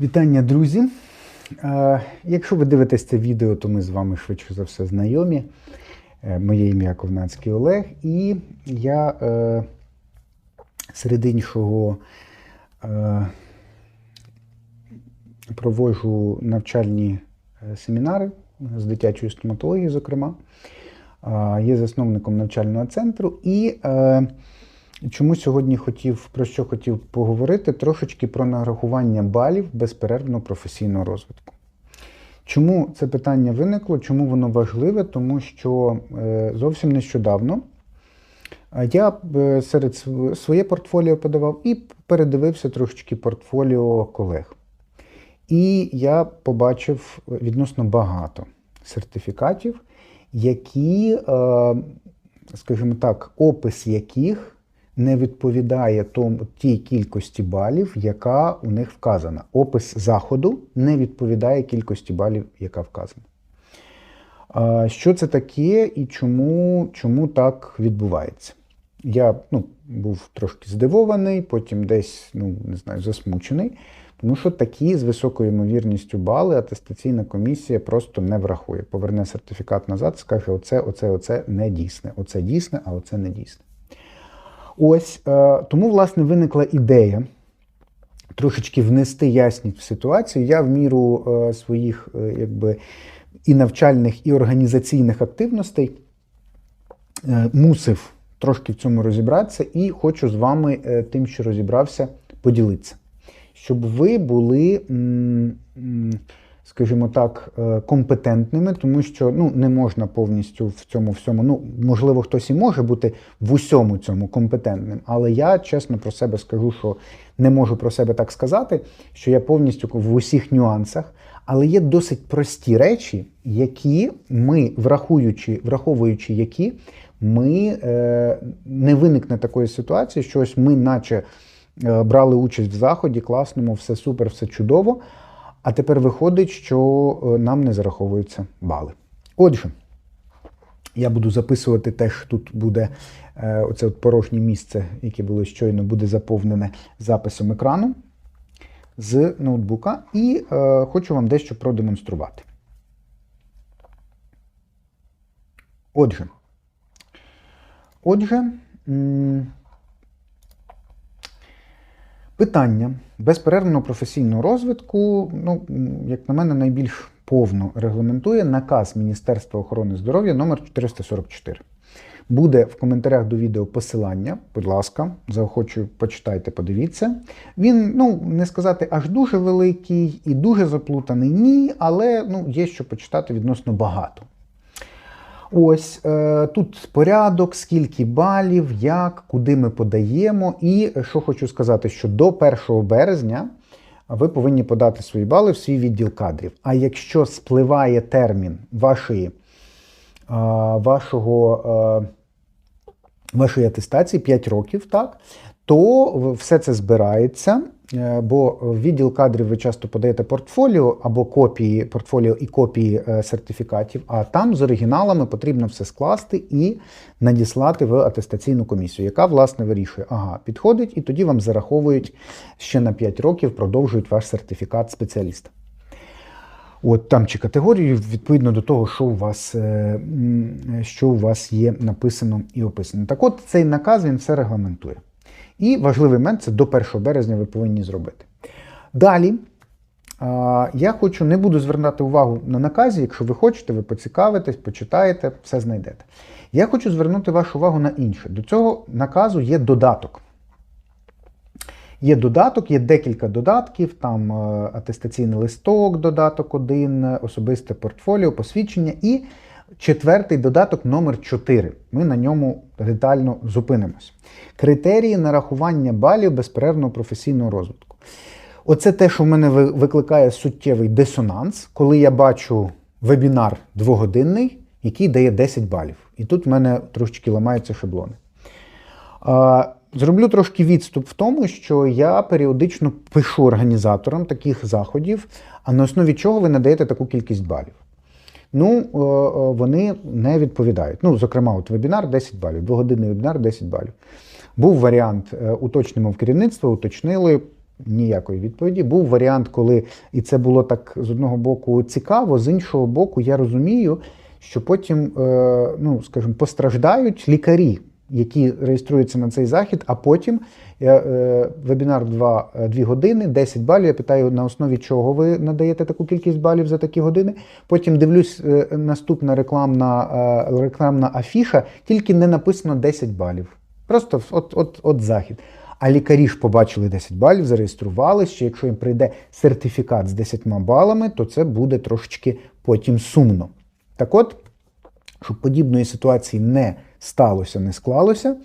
Вітання, друзі! Е, Якщо ви дивитесь це відео, то ми з вами швидше за все знайомі. Е, Моє ім'я Ковнацький Олег, і я е, серед іншого проводжу навчальні семінари з дитячої стоматології, зокрема. Є засновником навчального центру і Чому сьогодні хотів про що хотів поговорити? Трошечки про нарахування балів безперервного професійного розвитку. Чому це питання виникло? Чому воно важливе? Тому що е, зовсім нещодавно е, я е, серед своє портфоліо подавав і передивився трошечки портфоліо колег. І я побачив відносно багато сертифікатів, які, скажімо так, опис яких не відповідає тому тій кількості балів, яка у них вказана. Опис заходу не відповідає кількості балів, яка вказана. Що це таке і чому, чому так відбувається? Я ну, був трошки здивований, потім десь ну, не знаю, засмучений, тому що такі з високою ймовірністю бали атестаційна комісія просто не врахує. Поверне сертифікат назад, скаже: оце, оце, оце не дійсне, оце дійсне, а оце не дійсне. Ось е, тому, власне, виникла ідея трошечки внести ясність в ситуацію. Я в міру е, своїх е, якби, і навчальних, і організаційних активностей мусив трошки в цьому розібратися, і хочу з вами тим, що розібрався, поділитися. Щоб ви були, скажімо так, е, компетентними, тому що ну, не можна повністю в цьому всьому. Ну, можливо, хтось і може бути в усьому цьому компетентним, але я чесно про себе скажу, що не можу про себе так сказати, що я повністю в усіх нюансах. Але є досить прості речі, які ми, врахуючи, враховуючи які, ми е, не виникне такої ситуації, що ось ми, наче е, брали участь в заході, класному, все супер, все чудово. А тепер виходить, що е, нам не зараховуються бали. Отже, я буду записувати теж тут буде е, оце от порожнє місце, яке було щойно, буде заповнене записом екрану з ноутбука, і е, хочу вам дещо продемонструвати. Отже, отже, м, питання безперервного професійного розвитку, ну, як на мене, найбільш повно регламентує наказ Міністерства охорони здоров'я номер 444. Буде в коментарях до відео посилання, будь ласка, заохочую, почитайте, подивіться. Він, ну, не сказати, аж дуже великий і дуже заплутаний, ні, але ну, є що почитати відносно багато. Ось е, тут порядок, скільки балів, як, куди ми подаємо. І що хочу сказати, що до 1 березня ви повинні подати свої бали в свій відділ кадрів. А якщо спливає термін вашої, е, вашого, е, вашої атестації 5 років, так, то все це збирається. е, Бо в відділ кадрів ви часто подаєте портфоліо або копії портфоліо і копії е, сертифікатів, а там з оригіналами потрібно все скласти і надіслати в атестаційну комісію, яка власне вирішує, ага, підходить, і тоді вам зараховують ще на 5 років, продовжують ваш сертифікат спеціаліста. От там чи категорію, відповідно до того, що у вас, е, що у вас є написано і описано. Так от цей наказ він все регламентує. І важливий момент це до 1 березня ви повинні зробити. Далі я хочу, не буду звертати увагу на наказі, якщо ви хочете, ви поцікавитесь, почитаєте, все знайдете. Я хочу звернути вашу увагу на інше. До цього наказу є додаток. Є додаток, є декілька додатків, там е, атестаційний листок, додаток 1, особисте портфоліо, посвідчення і четвертий додаток номер 4. Ми на ньому детально зупинимось. Критерії нарахування балів безперервного професійного розвитку. Оце те, що в мене викликає суттєвий дисонанс, коли я бачу вебінар двогодинний, який дає 10 балів. І тут в мене трошечки ламаються шаблони. Зроблю трошки відступ в тому, що я періодично пишу організаторам таких заходів, а на основі чого ви надаєте таку кількість балів. Ну, е, е, вони не відповідають. Ну, зокрема, от вебінар 10 балів, двогодинний вебінар 10 балів. Був варіант, е, уточнимо в керівництво, уточнили, ніякої відповіді. Був варіант, коли і це було так з одного боку цікаво, з іншого боку, я розумію, що потім, ну скажімо, постраждають лікарі, які реєструються на цей захід, а потім я, е, вебінар 2, 2 години, 10 балів. Я питаю, на основі чого ви надаєте таку кількість балів за такі години. Потім дивлюсь, е, наступна рекламна, е, рекламна афіша, тільки не написано 10 балів. Просто от, от, от захід. А лікарі ж побачили 10 балів, зареєструвалися, що якщо їм прийде сертифікат з 10 балами, то це буде трошечки потім сумно. Так от, щоб подібної ситуації не сталося, не склалося,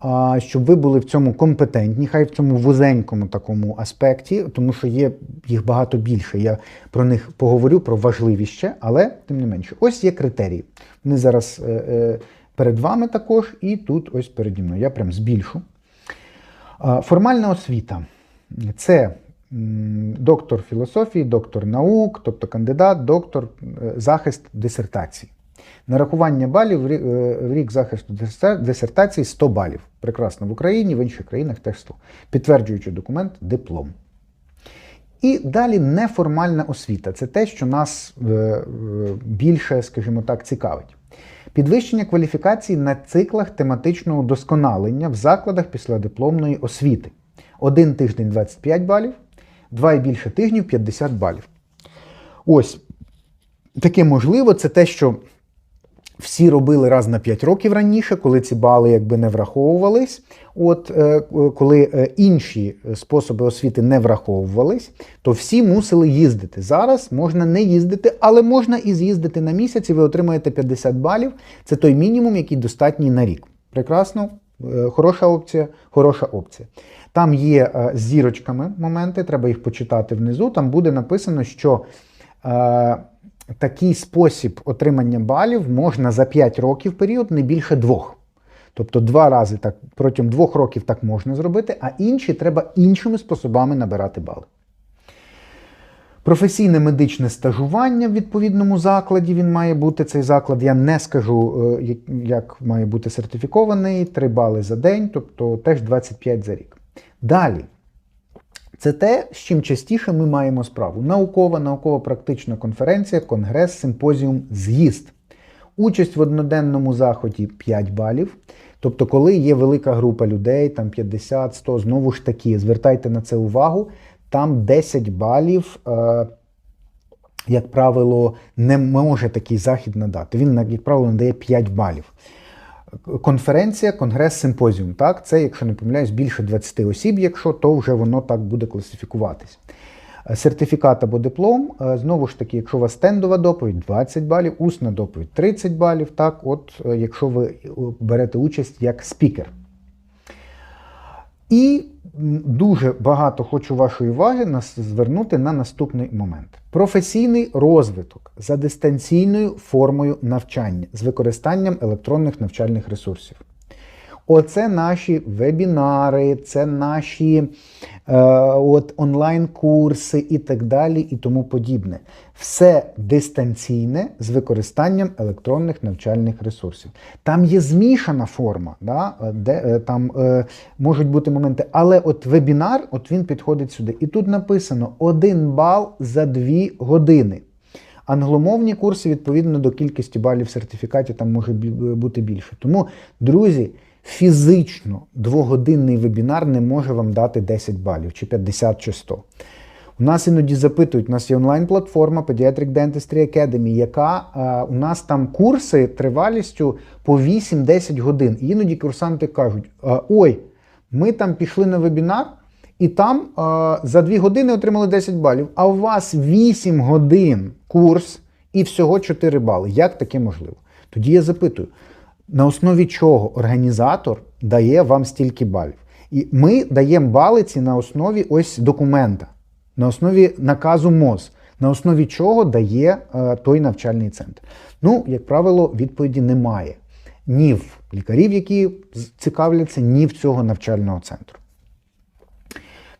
а щоб ви були в цьому компетентні, хай в цьому вузенькому такому аспекті, тому що є їх багато більше. Я про них поговорю, про важливіще, але тим не менше, ось є критерії. Вони зараз е, е, перед вами також, і тут ось переді мною. Я прям збільшу. Формальна освіта це доктор філософії, доктор наук, тобто кандидат, доктор, е, захист дисертації. Нарахування балів в е, рік захисту дисертації 100 балів. Прекрасно в Україні, в інших країнах теж 100. Підтверджуючи документ, диплом. І далі неформальна освіта це те, що нас е, е, більше, скажімо так, цікавить. Підвищення кваліфікації на циклах тематичного удосконалення в закладах післядипломної освіти. Один тиждень 25 балів, два і більше тижнів 50 балів. Ось таке можливо, це те, що всі робили раз на 5 років раніше, коли ці бали якби не враховувались. От е, коли е, інші способи освіти не враховувались, то всі мусили їздити. Зараз можна не їздити, але можна і з'їздити на місяць, і ви отримаєте 50 балів. Це той мінімум, який достатній на рік. Прекрасно, е, хороша опція, хороша опція. Там є е, зірочками моменти, треба їх почитати внизу. Там буде написано, що. Такий спосіб отримання балів можна за 5 років період не більше двох. Тобто два рази так протягом двох років так можна зробити, а інші треба іншими способами набирати бали. Професійне медичне стажування в відповідному закладі він має бути цей заклад. Я не скажу, е, як має бути сертифікований, 3 бали за день, тобто теж 25 за рік. Далі. Це те, з чим частіше ми маємо справу: наукова, науково-практична конференція, конгрес, симпозіум, з'їзд. Участь в одноденному заході 5 балів. Тобто, коли є велика група людей, там 50, 100, знову ж таки, звертайте на це увагу, там 10 балів, е, як правило, не може такий захід надати. Він, як правило, надає 5 балів. Конференція, конгрес, симпозіум. Так, це, якщо не помиляюсь, більше 20 осіб, якщо, то вже воно так буде класифікуватись. Е, Сертифікат або диплом, е, знову ж таки, якщо у вас стендова доповідь 20 балів, усна доповідь 30 балів. Так, от е, якщо ви берете участь як спікер. І дуже багато хочу вашої уваги нас звернути на наступний момент: професійний розвиток за дистанційною формою навчання з використанням електронних навчальних ресурсів. Оце наші вебінари, це наші е, от, онлайн-курси і так далі, і тому подібне. Все дистанційне з використанням електронних навчальних ресурсів. Там є змішана форма, да, де е, там е, можуть бути моменти, але от вебінар, от він підходить сюди. І тут написано 1 бал за 2 години. Англомовні курси, відповідно до кількості балів в сертифікаті, там може бути більше. Тому, друзі, фізично двогодинний вебінар не може вам дати 10 балів, чи 50, чи 100. У нас іноді запитують, у нас є онлайн-платформа Pediatric Dentistry Academy, яка е, у нас там курси тривалістю по 8-10 годин. І іноді курсанти кажуть: «А, ой, ми там пішли на вебінар, і там е, за 2 години отримали 10 балів, а у вас 8 годин курс і всього 4 бали. Як таке можливо? Тоді я запитую, на основі чого організатор дає вам стільки балів? І ми даємо бали ці на основі ось документа, на основі наказу МОЗ, на основі чого дає е, той навчальний центр. Ну, як правило, відповіді немає ні в лікарів, які цікавляться, ні в цього навчального центру.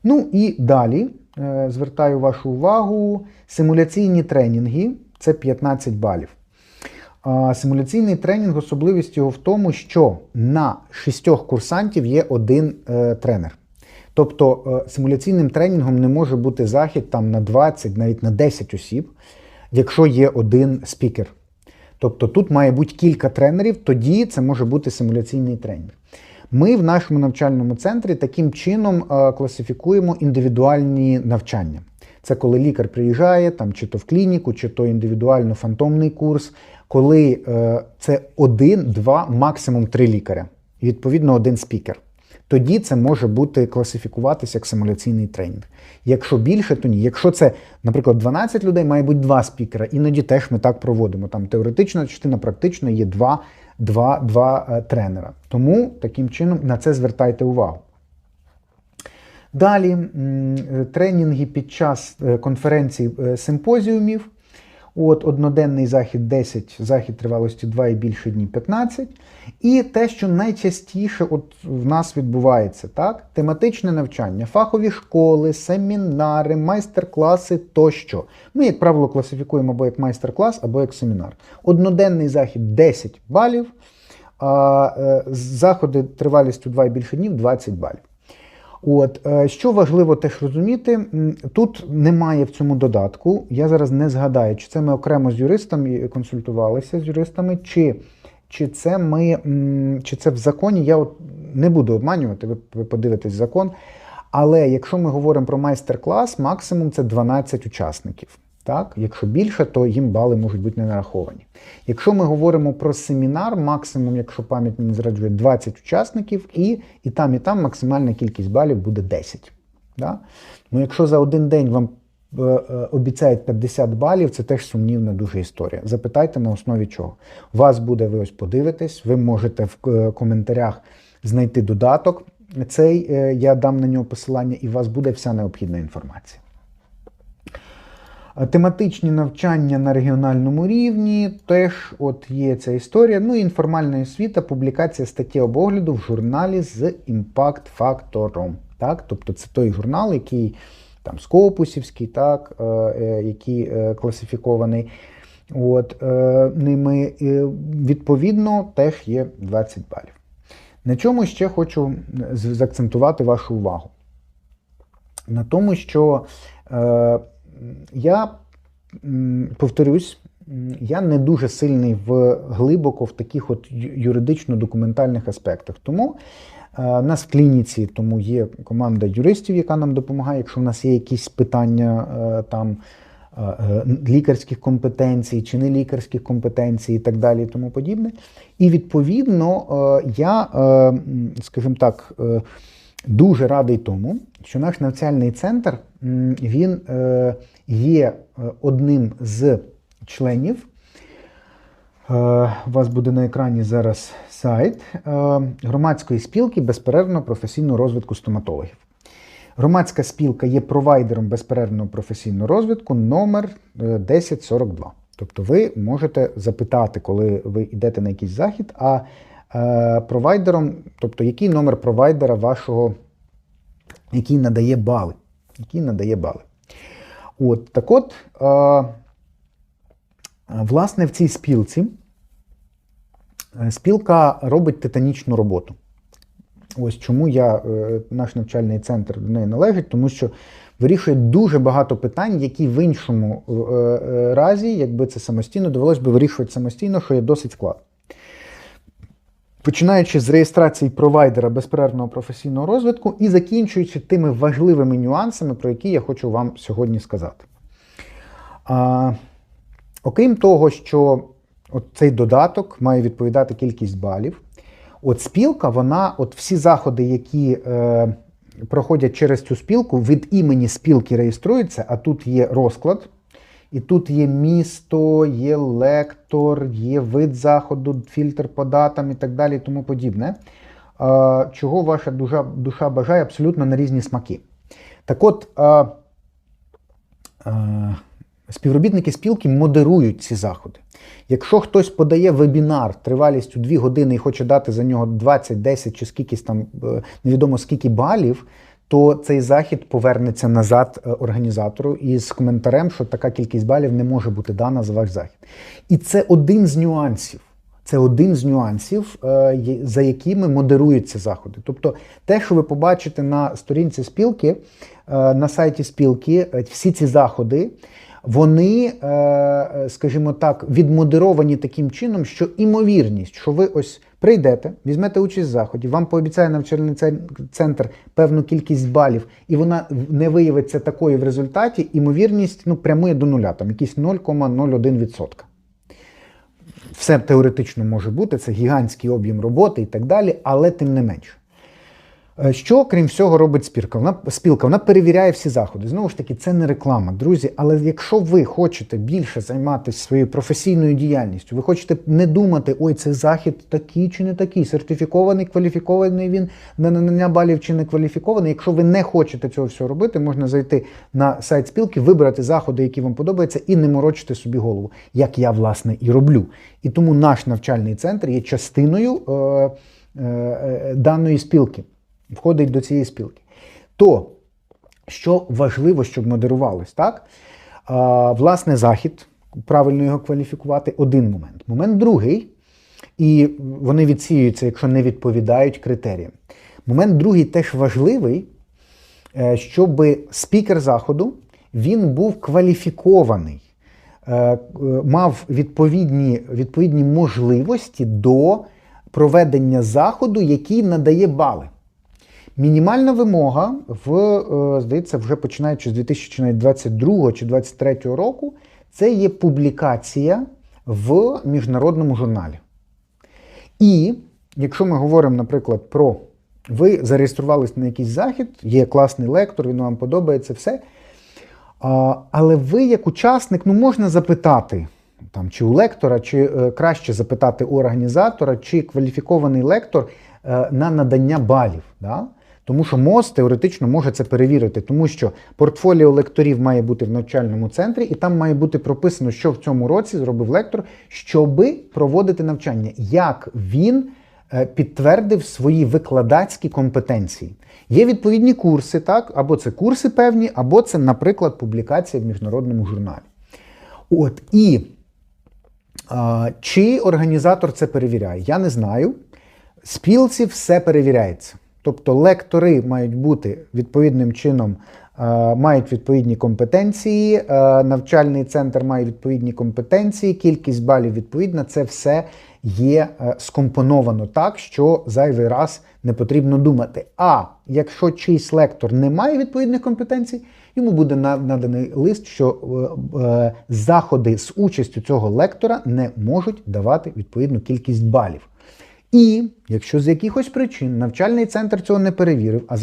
Ну і далі е, звертаю вашу увагу: симуляційні тренінги це 15 балів. Симуляційний тренінг, особливість його в тому, що на шістьох курсантів є один е, тренер. Тобто е, симуляційним тренінгом не може бути захід там на 20, навіть на 10 осіб, якщо є один спікер. Тобто тут має бути кілька тренерів, тоді це може бути симуляційний тренінг. Ми в нашому навчальному центрі таким чином е, класифікуємо індивідуальні навчання. Це коли лікар приїжджає, там, чи то в клініку, чи то індивідуально фантомний курс, коли е, це один, два, максимум три лікаря, і відповідно один спікер. Тоді це може бути класифікуватися як симуляційний тренінг. Якщо більше, то ні. Якщо це, наприклад, 12 людей, має бути два спікера. Іноді теж ми так проводимо. Там теоретична частина, практично є два, два, два е, тренера. Тому таким чином на це звертайте увагу. Далі е, тренінги під час конференцій симпозіумів. От одноденний захід 10, захід тривалості 2 і більше дні 15. І те, що найчастіше от в нас відбувається, так? тематичне навчання, фахові школи, семінари, майстер-класи тощо. Ми, як правило, класифікуємо або як майстер-клас, або як семінар. Одноденний захід 10 балів, а е, заходи тривалістю 2 і більше днів 20 балів. От е, що важливо теж розуміти, тут немає в цьому додатку. Я зараз не згадаю, чи це ми окремо з юристами консультувалися з юристами, чи, чи це ми чи це в законі. Я от не буду обманювати, ви, ви подивитесь закон. Але якщо ми говоримо про майстер-клас, максимум це 12 учасників. Так? Якщо більше, то їм бали можуть бути не нараховані. Якщо ми говоримо про семінар, максимум, якщо пам'ять не зраджує, 20 учасників, і, і там, і там максимальна кількість балів буде 10. Да? Ну, якщо за один день вам е, е, обіцяють 50 балів, це теж сумнівна дуже історія. Запитайте на основі чого. Вас буде, ви ось подивитесь, ви можете в е, коментарях знайти додаток. Цей е, я дам на нього посилання, і у вас буде вся необхідна інформація. Тематичні навчання на регіональному рівні теж от є ця історія. Ну і інформальна освіта, публікація статті об огляду в журналі з імпакт-фактором. Так? Тобто це той журнал, який там Скопусівський, так, е, е, який е, класифікований. От, е, ними е, відповідно теж є 20 балів. На чому ще хочу заакцентувати вашу увагу? На тому, що е, я повторюсь, я не дуже сильний в глибоко в таких от юридично-документальних аспектах. Тому е, у нас в клініці тому є команда юристів, яка нам допомагає, якщо в нас є якісь питання е, там. е, Лікарських компетенцій чи не лікарських компетенцій і так далі, і тому подібне. І відповідно я, скажімо так, дуже радий тому, що наш навчальний центр він е, є е, одним з членів. Е, У вас буде на екрані зараз сайт громадської спілки безперервного професійного розвитку стоматологів. Громадська спілка є провайдером безперервного професійного розвитку номер е, 1042. Тобто ви можете запитати, коли ви йдете на якийсь захід, а провайдером, тобто який номер провайдера вашого, який надає бали. Який надає бали. От, так от, е, власне, в цій спілці е, спілка робить титанічну роботу. Ось чому я, е, наш навчальний центр до неї належить, тому що вирішує дуже багато питань, які в іншому е, е, разі, якби це самостійно, довелось би вирішувати самостійно, що є досить складно. Починаючи з реєстрації провайдера безперервного професійного розвитку і закінчуючи тими важливими нюансами, про які я хочу вам сьогодні сказати. А, окрім того, що от цей додаток має відповідати кількість балів, от спілка, вона, от всі заходи, які е, проходять через цю спілку, від імені спілки реєструються, а тут є розклад. І тут є місто, є лектор, є вид заходу, фільтр по датам і так далі, і тому подібне. Чого ваша душа, душа бажає абсолютно на різні смаки. Так от, е, е, співробітники спілки модерують ці заходи. Якщо хтось подає вебінар тривалістю 2 години і хоче дати за нього 20, 10 чи скількись там е, невідомо скільки балів, то цей захід повернеться назад е, організатору із коментарем, що така кількість балів не може бути дана за ваш захід. І це один з нюансів. Це один з нюансів, е, за якими модеруються заходи. Тобто, те, що ви побачите на сторінці спілки, е, на сайті спілки, всі ці заходи, вони, скажімо так, відмодеровані таким чином, що імовірність, що ви ось прийдете, візьмете участь в заході, вам пообіцяє навчальний центр певну кількість балів, і вона не виявиться такою в результаті, імовірність ну, прямує до нуля, там якісь 0,01%. Все теоретично може бути, це гігантський об'єм роботи і так далі, але тим не менше. Е, Що, крім всього, робить спілка? Вона, спілка? Вона перевіряє всі заходи. Знову ж таки, це не реклама, друзі. Але якщо ви хочете більше займатися своєю професійною діяльністю, ви хочете не думати, ой, цей захід такий чи не такий, сертифікований, кваліфікований він на надання балів чи не кваліфікований. Якщо ви не хочете цього всього робити, можна зайти на сайт спілки, вибрати заходи, які вам подобаються, і не морочити собі голову, як я власне і роблю. І тому наш навчальний центр є частиною е, е, е, даної спілки входить до цієї спілки. То, що важливо, щоб модерувалось, так? А, власне, захід, правильно його кваліфікувати, один момент. Момент другий, і вони відсіюються, якщо не відповідають критеріям. Момент другий теж важливий, е, щоб спікер заходу він був кваліфікований, е, е, мав відповідні, відповідні можливості до проведення заходу, який надає бали. Мінімальна вимога в, е, здається, вже починаючи з 2022 чи 2023 року, це є публікація в міжнародному журналі. І якщо ми говоримо, наприклад, про ви зареєструвались на якийсь захід, є класний лектор, він вам подобається все. Але ви, як учасник, ну можна запитати там, чи у лектора, чи е, краще запитати у організатора, чи кваліфікований лектор е, на надання балів. Да? Тому що МОЗ теоретично може це перевірити, тому що портфоліо лекторів має бути в навчальному центрі, і там має бути прописано, що в цьому році зробив лектор, щоби проводити навчання, як він е, підтвердив свої викладацькі компетенції. Є відповідні курси, так, або це курси певні, або це, наприклад, публікація в міжнародному журналі. От і а, чи організатор це перевіряє? Я не знаю. Спілці все перевіряється. Тобто лектори мають бути відповідним чином, е, мають відповідні компетенції, е, навчальний центр має відповідні компетенції, кількість балів відповідна. Це все є е, скомпоновано так, що зайвий раз не потрібно думати. А якщо чийсь лектор не має відповідних компетенцій, йому буде на- наданий лист, що заходи з участю цього лектора не можуть давати відповідну кількість балів. І якщо з якихось причин навчальний центр цього не перевірив, а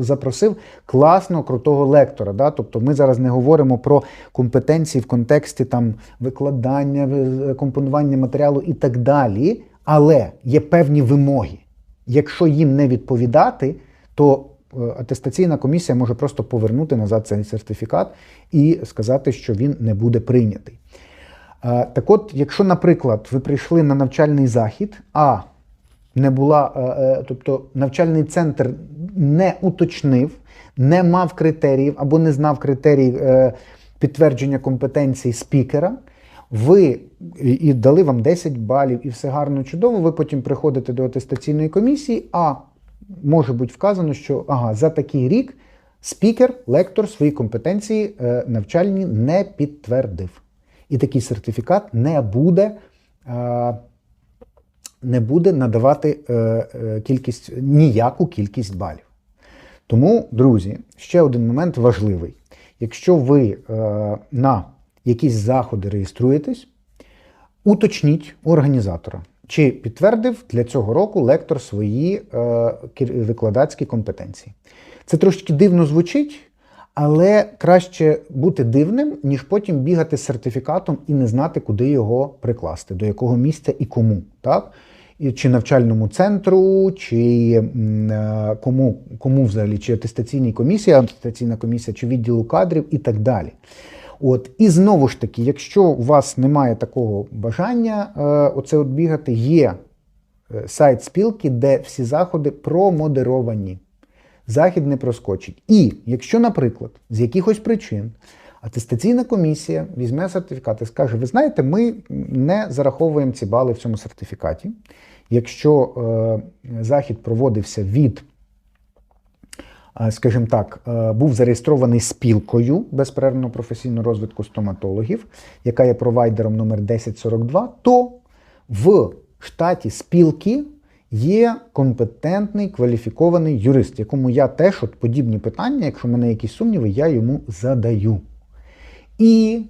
запросив класного крутого лектора. Да? Тобто ми зараз не говоримо про компетенції в контексті там, викладання, компонування матеріалу і так далі, але є певні вимоги. Якщо їм не відповідати, то е, атестаційна комісія може просто повернути назад цей сертифікат і сказати, що він не буде прийнятий. Е, Так от, якщо, наприклад, ви прийшли на навчальний захід, а не була, е, е, тобто навчальний центр не уточнив, не мав критеріїв або не знав критерій підтвердження компетенцій спікера, ви і- дали вам 10 балів, і все гарно чудово. Ви потім приходите до атестаційної комісії, а може бути вказано, що ага, за такий рік спікер, лектор свої компетенції навчальні не підтвердив. І такий сертифікат не буде, е, не буде надавати е, е, кількість, ніяку кількість балів. Тому, друзі, ще один момент важливий. Якщо ви на якісь заходи реєструєтесь, уточніть організатора, чи підтвердив для цього року лектор свої е, викладацькі компетенції. Це трошки дивно звучить, але краще бути дивним, ніж потім бігати з сертифікатом і не знати, куди його прикласти, до якого місця і кому. Так? Чи навчальному центру, чи е, кому, кому взагалі, чи атестаційній комісії, атестаційна комісія, чи відділу кадрів і так далі. От, і знову ж таки, якщо у вас немає такого бажання, е, оце от бігати, є е, сайт спілки, де всі заходи промодеровані. Захід не проскочить. І якщо, наприклад, з якихось причин Атестаційна комісія візьме сертифікат і скаже: ви знаєте, ми не зараховуємо ці бали в цьому сертифікаті. Якщо е, захід проводився від, е, скажімо так, е, був зареєстрований спілкою безперервного професійного розвитку стоматологів, яка є провайдером номер 1042, то в штаті спілки є компетентний кваліфікований юрист, якому я теж от подібні питання, якщо в мене якісь сумніви, я йому задаю. І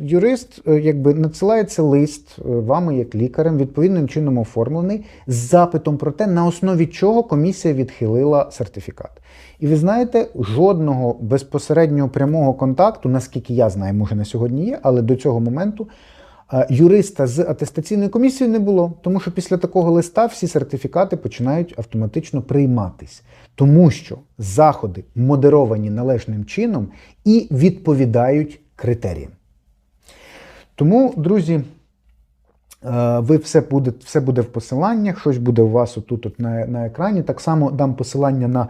юрист е, якби надсилається лист е, вами як лікарем, відповідним чином оформлений, з запитом про те, на основі чого комісія відхилила сертифікат. І ви знаєте, жодного безпосереднього прямого контакту, наскільки я знаю, може на сьогодні є, але до цього моменту юриста з атестаційної комісії не було, тому що після такого листа всі сертифікати починають автоматично прийматись, тому що заходи модеровані належним чином і відповідають критеріям. Тому, друзі, е, ви все буде, все буде в посиланнях, щось буде у вас отут от на, на екрані. Так само дам посилання на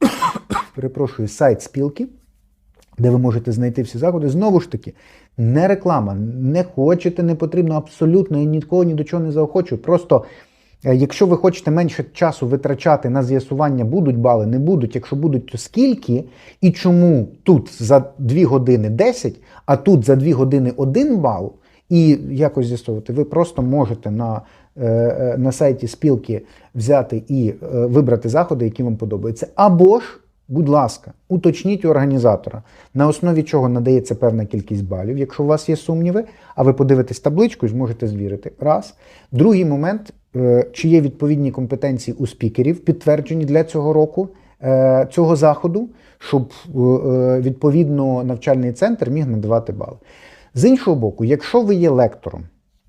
перепрошую, сайт спілки, де ви можете знайти всі заходи. Знову ж таки, не реклама, не хочете, не потрібно абсолютно і нікого ні до чого не заохочую. Просто. е, Якщо ви хочете менше часу витрачати на з'ясування, будуть бали, не будуть. Якщо будуть, то скільки і чому тут за 2 години 10, а тут за 2 години 1 бал, і якось з'ясовувати, ви просто можете на, е, е, на сайті спілки взяти і вибрати заходи, які вам подобаються. Або ж, будь ласка, уточніть у організатора, на основі чого надається певна кількість балів, якщо у вас є сумніви, а ви подивитесь табличку і зможете звірити. Раз. Другий момент, е, чи є відповідні компетенції у спікерів, підтверджені для цього року. е, Цього заходу, щоб е, відповідно навчальний центр міг надавати бали. З іншого боку, якщо ви є лектором,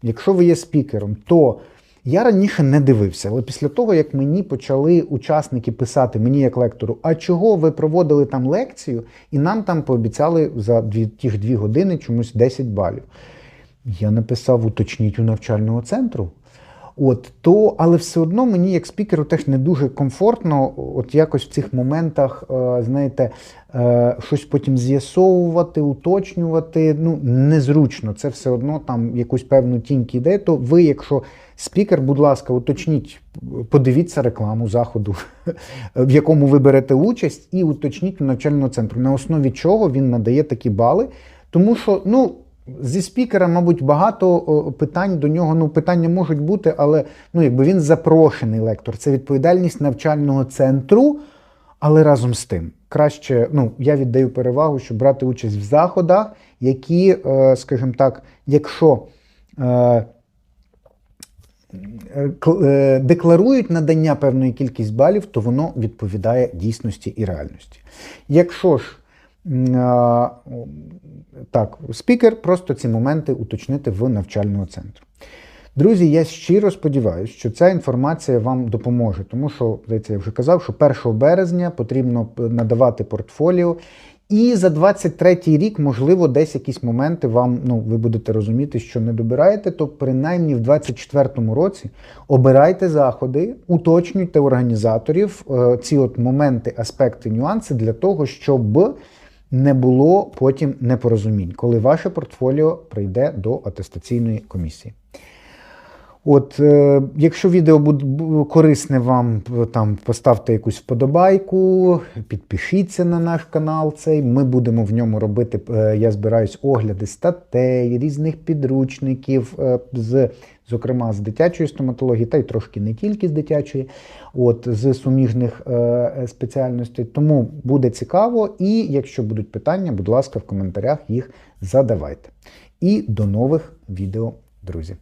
якщо ви є спікером, то я раніше не дивився, але після того, як мені почали учасники писати, мені як лектору, а чого ви проводили там лекцію, і нам там пообіцяли за дві, тих дві години чомусь 10 балів. Я написав уточніть у навчального центру. От то, але все одно мені, як спікеру, теж не дуже комфортно, от якось в цих моментах, е, знаєте, е, щось потім з'ясовувати, уточнювати. Ну, незручно. Це все одно там якусь певну тінь кидає. То ви, якщо спікер, будь ласка, уточніть, подивіться рекламу заходу, в якому ви берете участь, і уточніть у навчального центру, на основі чого він надає такі бали. Тому що, ну. Зі спікера, мабуть, багато питань до нього. Ну, питання можуть бути, але ну, якби він запрошений лектор. Це відповідальність навчального центру. Але разом з тим, краще, ну, я віддаю перевагу, щоб брати участь в заходах, які, е, скажімо так, якщо е, декларують надання певної кількість балів, то воно відповідає дійсності і реальності. Якщо ж так, спікер, просто ці моменти уточнити в навчального центру. Друзі, я щиро сподіваюся, що ця інформація вам допоможе, тому що, здається, я вже казав, що 1 березня потрібно надавати портфоліо. І за 23-й рік, можливо, десь якісь моменти вам, ну, ви будете розуміти, що не добираєте, то принаймні в 24-му році обирайте заходи, уточнюйте організаторів е, ці от моменти, аспекти, нюанси для того, щоб не було потім непорозумінь, коли ваше портфоліо прийде до атестаційної комісії. От, е, якщо відео буде корисне вам, е, там поставте якусь вподобайку, підпишіться на наш канал. Цей. Ми будемо в ньому робити. е, Я збираюсь огляди статей, різних підручників, е, з, зокрема з дитячої стоматології, та й трошки не тільки з дитячої, от з суміжних е, е, спеціальностей. Тому буде цікаво. І якщо будуть питання, будь ласка, в коментарях їх задавайте. І до нових відео, друзі.